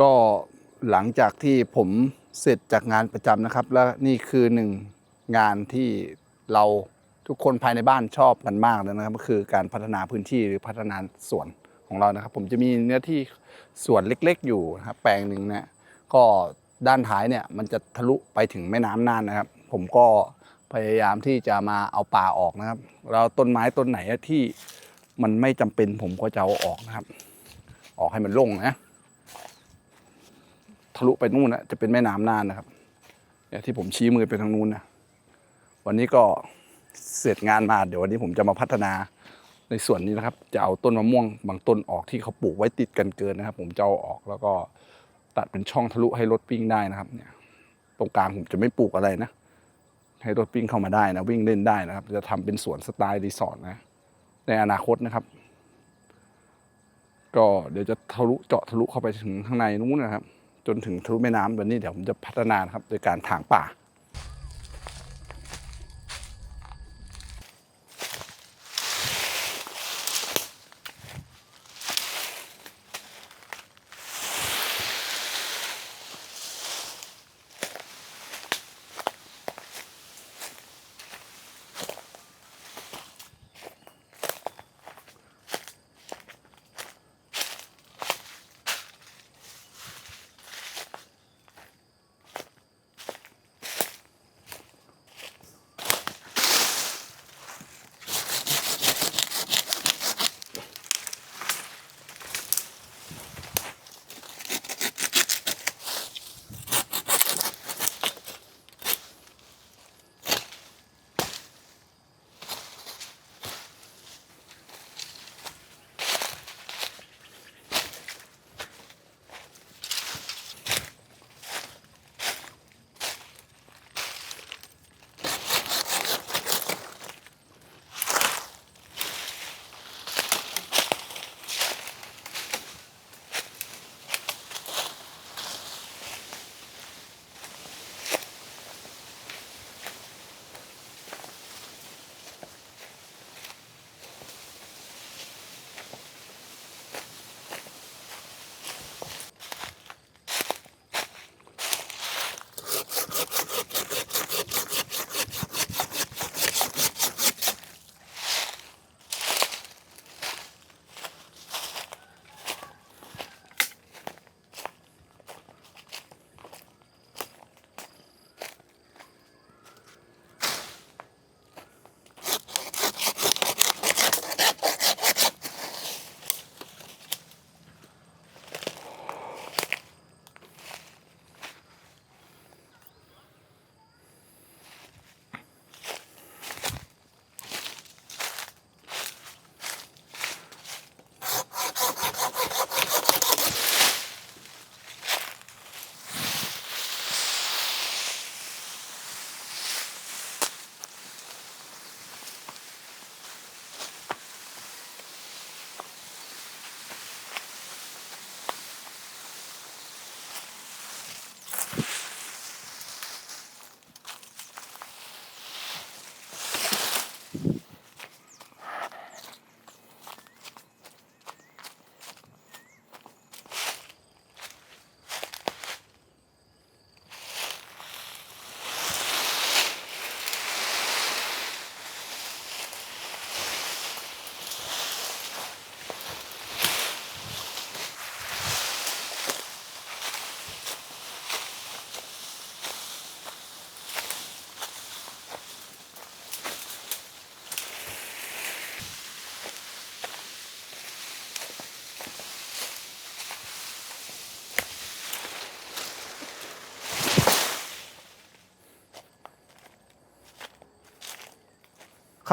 ก็หลังจากที่ผมเสร็จจากงานประจำนะครับ แล้วนี่คือหนึ่งงานที่เราทุกคนภายในบ้านชอบกันมากเลยนะครับ ก็คือการพัฒนาพื้นที่หรือพัฒนาสวนของเรานะครับ ผมจะมีเนื้อที่สวนเล็กๆ อยู่นะครับแปลงหนึ่งนะก็ด้านท้ายเนี่ยมันจะทะลุไปถึงแม่น้ำน่านนะครับ ผมก็พยายามที่จะมาเอาป่าออกนะครับแล้วต้นไม้ต้นไหนที่มันไม่จำเป็นผมก็จะเอาออกนะครับ ออกให้มันโล่งนะ ทะลุไปนู่นนะจะเป็นแม่น้ำน่านนะครับเนี่ยที่ผมชี้มือไปทางนู้นนะวันนี้ก็เสร็จงานมาเดี๋ยววันนี้ผมจะมาพัฒนาในส่วนนี้นะครับ จะเอาต้นมะม่วงบางต้นออกที่เขาปลูกไว้ติดกันเกินนะครับ ผมจะเอาออกแล้วก็ตัดเป็นช่องทะลุให้รถวิ่งได้นะครับ เนี่ย ตรงกลางผมจะไม่ปลูกอะไรนะ ให้รถวิ่งเข้ามาได้นะวิ่งเล่นได้นะครับ จะทำเป็นสวนสไตล์รีสอร์ทนะในอนาคตนะครับ ก็เดี๋ยวจะทะลุเจาะทะลุเข้าไปถึงข้างในนู้นนะครับ จนถึงทะลุแม่น้ำวันนี้เดี๋ยวผมจะพัฒนานะครับโดยการถางป่า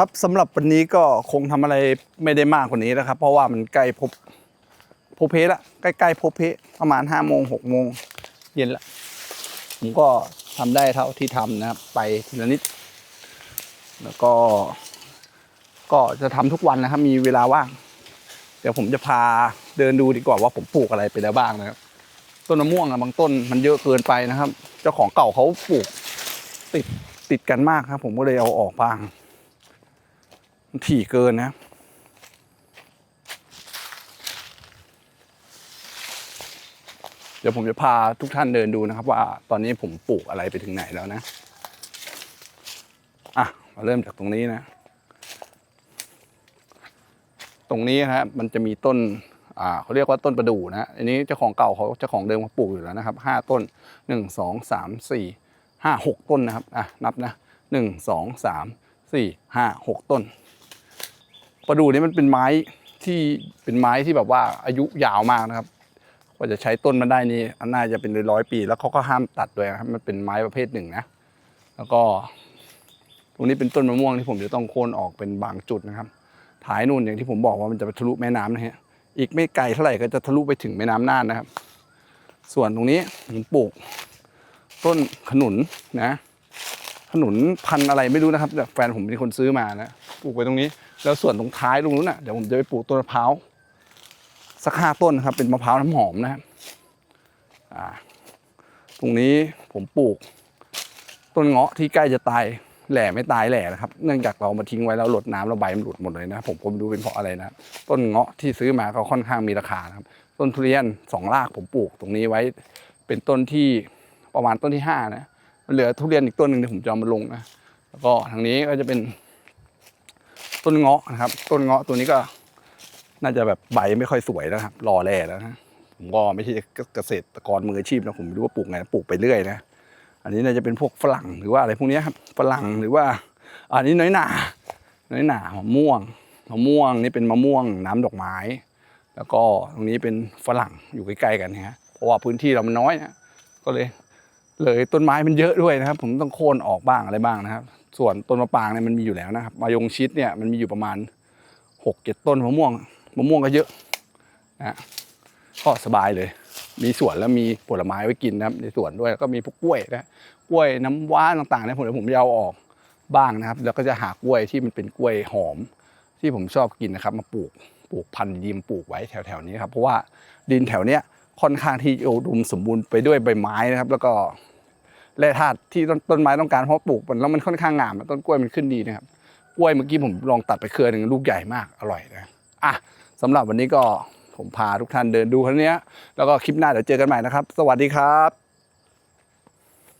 ครับสำหรับวันนี้ก็คงทำอะไรไม่ได้มากกว่านี้แล้วครับ เพราะว่ามันใกล้พบพบเพละใกล้ๆพบเพประมาณห้าโมงหกโมงเย็นละผมก็ทำได้เท่าที่ทำนะครับ ไปทีละนิด แล้วก็ ก็จะทำทุกวันนะครับ มีเวลาว่าง เดี๋ยวผมจะพาเดินดูดีกว่าว่าผมปลูกอะไรไปแล้วบ้างนะครับ ต้นมะม่วงอะบางต้นมันเยอะเกินไปนะครับ เจ้าของเก่าเขาปลูกติดติดกันมากครับ ผมก็เลยเอาออกบ้าง มันถี่เกินนะเดี๋ยวผมจะพาทุกท่านเดินดูนะครับ ว่าตอนนี้ผมปลูกอะไรไปถึงไหนแล้วนะ อะ มาเริ่มจากตรงนี้นะ ตรงนี้นะครับมันจะมีต้น อ่าเขาเรียกว่าต้นประดู่นะ อันนี้เจ้าของเก่าเขาเจ้าของเดิมเขาปลูกอยู่แล้วนะครับห้าต้นหนึ่งสองสามสี่ห้าหกต้นนะครับ อะ นับนะหนึ่งสองสามสี่ห้าหกต้น ประดู่นี้มันเป็นไม้ที่เป็นไม้ที่แบบว่าอายุยาวมากนะครับกว่าจะใช้ต้นมันได้นี่อันน่าจะเป็นร้อยปี แล้วเขาก็ห้ามตัดด้วยนะครับมันเป็นไม้ประเภทหนึ่งนะ แล้วก็ ตรงนี้เป็นต้นมะม่วงที่ผมจะต้องโค่นออกเป็นบางจุดนะครับท้ายนู่นอย่างที่ผมบอกว่ามันจะไปทะลุแม่น้ำนะฮะอีกไม่ไกลเท่าไหร่ก็จะทะลุไปถึงแม่น้ำน่านนะครับ ส่วนตรงนี้ผมปลูกต้นขนุนนะ ขนุนพันอะไรไม่รู้นะครับแต่แฟนผมเป็นคนซื้อมานะปลูกไว้ตรงนี้ แล้วส่วนตรงท้ายตรงนู้นน่ะเดี๋ยวผมจะไปปลูกต้นมะพร้าวสักห้าต้นนะครับ เป็นมะพร้าวน้ำหอมนะครับตรงนี้ผมปลูก ต้นเงาะที่ใกล้จะตายแหล่ไม่ตายแหล่นะครับ เนื่องจากเรามาทิ้งไว้แล้วหลดน้ำแล้วใบมันหลุดหมดเลยนะผมก็ไม่รู้เป็นเพราะอะไรนะต้นเงาะที่ซื้อมาก็ค่อนข้างมีราคาครับ ต้นทุเรียนสองรากผมปลูกตรงนี้ไว้ เป็นต้นที่ประมาณต้นที่ห้านะ มันเหลือทุเรียนอีกต้นหนึ่งที่ผมจะเอามาลงนะแล้วก็ทางนี้ก็จะเป็น ต้นเงาะนะครับ ต้นเงาะตัวนี้ก็ น่าจะแบบใบไม่ค่อยสวยนะครับรอแร่แล้วนะผมก็ไม่ใช่เกษตรกรมืออาชีพนะผมไม่รู้ว่าปลูกไงปลูกไปเรื่อยนะอันนี้น่าจะเป็นพวกฝรั่งหรือว่าอะไรพวกนี้ครับฝรั่งหรือว่า อันนี้น้อยหนาน้อยหนามะม่วงมะม่วงนี่เป็นมะม่วงน้ำดอกไม้ แล้วก็ตรงนี้เป็นฝรั่งอยู่ใกล้ๆกันนะฮะเพราะว่าพื้นที่เรามันน้อยนะก็เลย เลยต้นไม้มันเยอะด้วยนะครับ ผมต้องโค่นออกบ้างอะไรบ้างนะครับ ส่วนต้นมะปรางเนี่ยมันมีอยู่แล้วนะครับมายงชิดเนี่ยมันมีอยู่ประมาณหกเจ็ดต้นมะม่วงมะม่วงก็เยอะนะฮะก็สบายเลย มีสวนแล้วมีผลไม้ไว้กินนะครับ ในสวนด้วยแล้วก็มีพวกกล้วยนะกล้วยน้ำว้าต่างๆเนี่ยผมเดี๋ยวผมจะเอาออกบ้างนะครับ แล้วก็จะหากล้วยที่มันเป็นกล้วยหอม ที่ผมชอบกินนะครับ มาปลูกปลูกพันธุ์ยิมปลูกไว้แถวๆนี้ครับเพราะว่าดินแถวเนี้ยค่อนข้างที่อุดมสมบูรณ์ไปด้วยใบไม้นะครับ แล้วก็ แร่ธาตุที่ต้นไม้ต้องการเพราะปลูกมันแล้วมันค่อนข้างงามต้นกล้วยมันขึ้นดีนะครับกล้วยเมื่อกี้ผมลองตัดไปเครือหนึ่งลูกใหญ่มากอร่อยนะอะสำหรับวันนี้ก็ผมพาทุกท่านเดินดูครั้งนี้แล้วก็คลิปหน้าเดี๋ยวเจอกันใหม่นะครับ สวัสดีครับ